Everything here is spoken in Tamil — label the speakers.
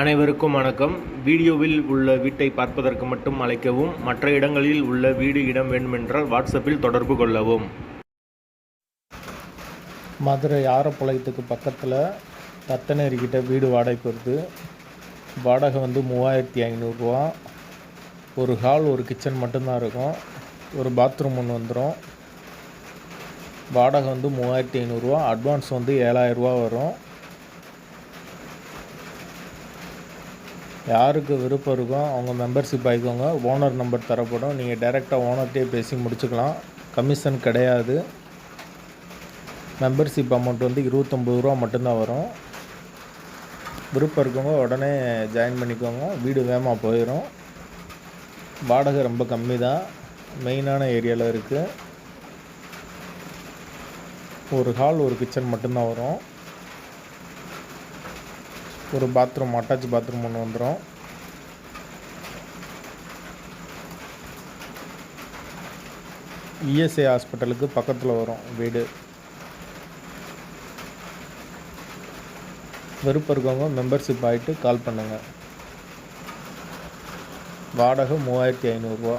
Speaker 1: அனைவருக்கும் வணக்கம். வீடியோவில் உள்ள வீட்டை பார்ப்பதற்கு மட்டும் அழைக்கவும் மற்ற இடங்களில் உள்ள வீடு இடம் வேண்டுமென்றால் வாட்ஸ்அப்பில் தொடர்பு கொள்ளவும்.
Speaker 2: மதுரை ஆரப்பாளையத்துக்கு பக்கத்தில் தத்தனேரிக்கிட்ட வீடு வாடகைக்கு வருது. வாடகை வந்து மூவாயிரத்தி ஐநூறுரூவா ஒரு ஹால் ஒரு கிச்சன் மட்டும்தான் இருக்கும். ஒரு பாத்ரூம் ஒன்று வந்துடும் வாடகை வந்து மூவாயிரத்தி ஐநூறுரூவா அட்வான்ஸ் வந்து ஏழாயிரரூவா வரும். யாருக்கு விருப்பம் இருக்கோ அவங்க மெம்பர்ஷிப் ஆகிக்கோங்க. ஓனர் நம்பர் தரப்படும். நீங்கள் டைரெக்டாக ஓனர்கிட்டே பேசி முடிச்சுக்கலாம். கமிஷன் கிடையாது. மெம்பர்ஷிப் அமௌண்ட் வந்து இருபத்தொம்பது ரூபா மட்டும்தான் வரும். விருப்பம் இருக்கவங்க உடனே ஜாயின் பண்ணிக்கோங்க. வீடு வேகமாக போயிடும் வாடகை ரொம்ப கம்மி தான் மெயினான ஏரியாவில் இருக்குது ஒரு ஹால் ஒரு கிச்சன் மட்டும்தான் வரும். ஒரு பாத்ரூம் அட்டாச் பாத்ரூம் ஒன்று வந்துடும் இஎஸ்ஐ ஹாஸ்பிட்டலுக்கு பக்கத்தில் வரும் வீடு. விருப்பம் இருக்கவங்க மெம்பர்ஷிப் ஆகிட்டு கால் பண்ணுங்கள் வாடகை மூவாயிரத்தி ஐநூறுரூவா